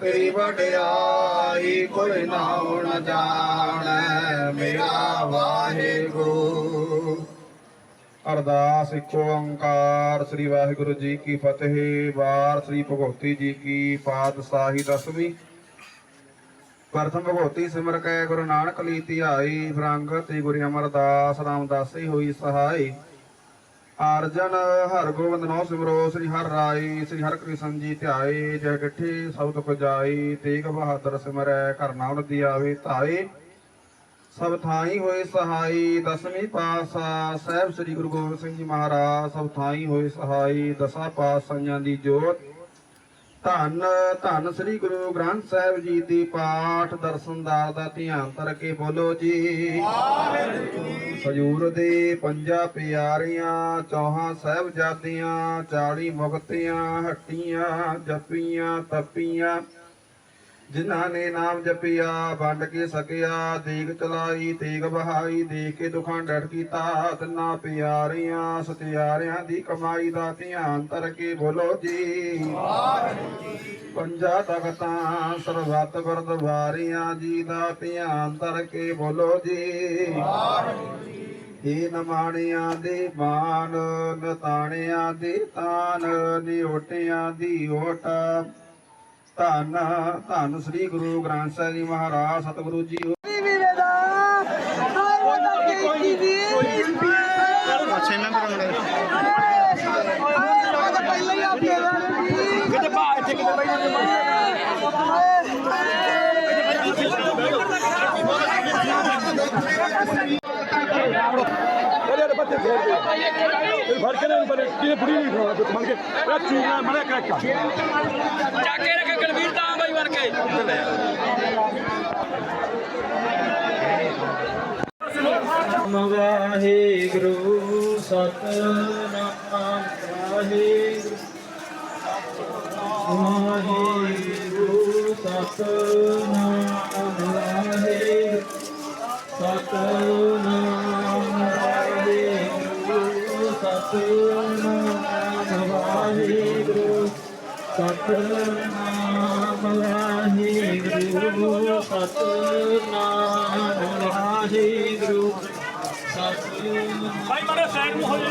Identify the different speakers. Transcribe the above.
Speaker 1: ਤੇਰੀ ਵਡਿਆਈ ਕੋਈ ਨਾਉ ਨ ਜਾਣੈ, ਮੇਰਾ ਵਾਹਿਗੁਰੂ। ਅਰਦਾਸ ਇੱਕੋ ਓੰਕਾਰ, ਸ੍ਰੀ ਵਾਹਿਗੁਰੂ ਜੀ ਕੀ ਫਤਿਹ। ਵਾਰ ਸ੍ਰੀ ਭਗਵਤੀ ਜੀ ਕੀ ਪਾਤਸ਼ਾਹੀ ਦਸਵੀਂ। ਪ੍ਰਥਮ ਭਗਵਤੀ ਸਿਮਰ ਕੈ ਗੁਰੂ ਨਾਨਕ ਲੀ ਧਿਆਈ ਫਰੰਗ ਤੇ ਗੁਰੂ ਅਮਰਦਾਸ ਰਾਮਦਾਸੀ ਹੋਈ ਸਹਾਈ। ਅਰਜਨ ਹਰ ਗੋਬਿੰਦ ਨੋ ਸਿਮਰੋ, ਸ੍ਰੀ ਹਰ ਰਾਈ, ਸ੍ਰੀ ਹਰ ਕ੍ਰਿਸ਼ਨ ਜੀ ਧਿਆਏ, ਜੈ ਗਿੱਠੀ ਸਭ ਦੁਖ ਜਾਈ ਤੇਗ ਬਹਾਦਰ ਸਿਮਰੈ, ਘਰ ਨਾਮ ਦੀ ਆਵੇ ਧਾਏ। ਸਭ ਥਾਈ ਹੋਏ ਸਹਾਈ, ਦਸਵੀਂ ਪਾਸਾ ਸਾਹਿਬ ਸ੍ਰੀ ਗੁਰੂ ਗੋਬਿੰਦ ਸਿੰਘ ਜੀ ਮਹਾਰਾਜ, ਸਭ ਥਾਈ ਹੋਏ ਸਹਾਈ, ਦਸਾਂ ਪਾਤਸ਼ਾਹਾਂ ਦੀ ਜੋਤ। ਧੰਨ ਧੰਨ ਸ੍ਰੀ ਗੁਰੂ ਗ੍ਰੰਥ ਸਾਹਿਬ ਜੀ ਦੀ ਪਾਠ ਦਰਸ਼ਨਦਾਰ ਦਾ ਧਿਆਨ ਧਰ ਕੇ ਬੋਲੋ ਜੀ। ਹਜੂਰ ਦੇ ਪੰਜਾ ਪਿਆਰੀਆਂ ਚੌਹਾਂ ਸਾਹਿਬਜ਼ਾਦੀਆਂ 40 ਮੁਕਤੀਆਂ ਹੱਟੀਆਂ ਜਪੀਆਂ ਤਪੀਆਂ ਜਿਨ੍ਹਾਂ ਨੇ ਨਾਮ ਜਪਿਆ, ਵੰਡ ਕੇ ਸਕਿਆ ਦੇਗ ਚਲਾਈ, ਤੇਗ ਬਹਾਈ ਦੇਖ ਕੇ ਦੁਖਾਂ ਡਟ ਕੀਤਾ, ਤਿੰਨਾ ਪਿਆਰੀਆਂ, ਸਤਿਆਰਿਆਂ ਦੀ ਕਮਾਈ ਦਾ ਧਿਆਨ ਧਰ ਕੇ ਬੋਲੋ ਜੀ। ਪੰਜਾ ਤਖਤਾਂ, ਸਰਬੱਤ ਗੁਰਦੁਆਰਿਆਂ ਜੀ ਦਾ ਧਿਆਨ ਤਰ ਕੇ ਬੋਲੋ ਜੀ। ਇਹ ਨਮਾਣਿਆਂ ਦੇ ਬਾਣ ਨਤਾਣਿਆਂ ਦੇ ਤਾਨ ਨਿਓਟਿਆਂ ਦੀ ਓਟ। ਧੰਨ ਧੰਨ ਸ੍ਰੀ ਗੁਰੂ ਗ੍ਰੰਥ ਸਾਹਿਬ ਜੀ ਮਹਾਰਾਜ ਸਤਿਗੁਰੂ ਜੀ
Speaker 2: ਵੀਰੇ ਦਾ ਹਾਏ ਉਹਦਾ ਕੀ ਦੀ
Speaker 1: ਅੱਛਾ ਇਹਨਾਂ ਦਾ
Speaker 2: ਹਾਏ ਉਹ ਤਾਂ ਪਹਿਲਾਂ ਹੀ ਆਪੇ ਵਾਲੀ ਕਿਤੇ ਪਾ ਇੱਥੇ ਕਿਤੇ
Speaker 3: ਅਰੇ ਅਰੇ ਬੱਤੇ ਫੇਰ ਦੇ ਫਿਰ ਫੜ ਕੇ ਨਾ ਬਰੇ ਕਿਨੇ ਬੁੜੀ ਨਹੀਂ ਖਾਣਾ ਤੇ ਮੰਗ ਕੇ। ਇਹ ਚੂਨਾ ਮੜਾ ਕਰਕਾ
Speaker 4: ਚੱਕ ਕੇ ਰੱਖ ਗਲਵੀਰ ਤਾਂ ਬਾਈ ਵਰ ਕੇ।
Speaker 5: ਵਾਹਿਗੁਰੂ ਸਤਨਾਮ ਵਾਹਿਗੁਰੂ ਵਾਹਿਗੁਰੂ ਸਤਨਾਮ ਵਾਹਿਗੁਰੂ। ਸਤਨਾਮ ਸਤਨਾਮ ਵਾਹਿਗੁਰੂ ਸਤਨਾਮ ਵਾਹਿਗੁਰੂ ਸਤਨਾਮ ਵਾਹਿਗੁਰੂ ਸਤਨਾਮ
Speaker 3: ਭਾਈ ਮਾਰੇ ਸਾਈਡ ਨੂੰ ਹੋ ਜਾ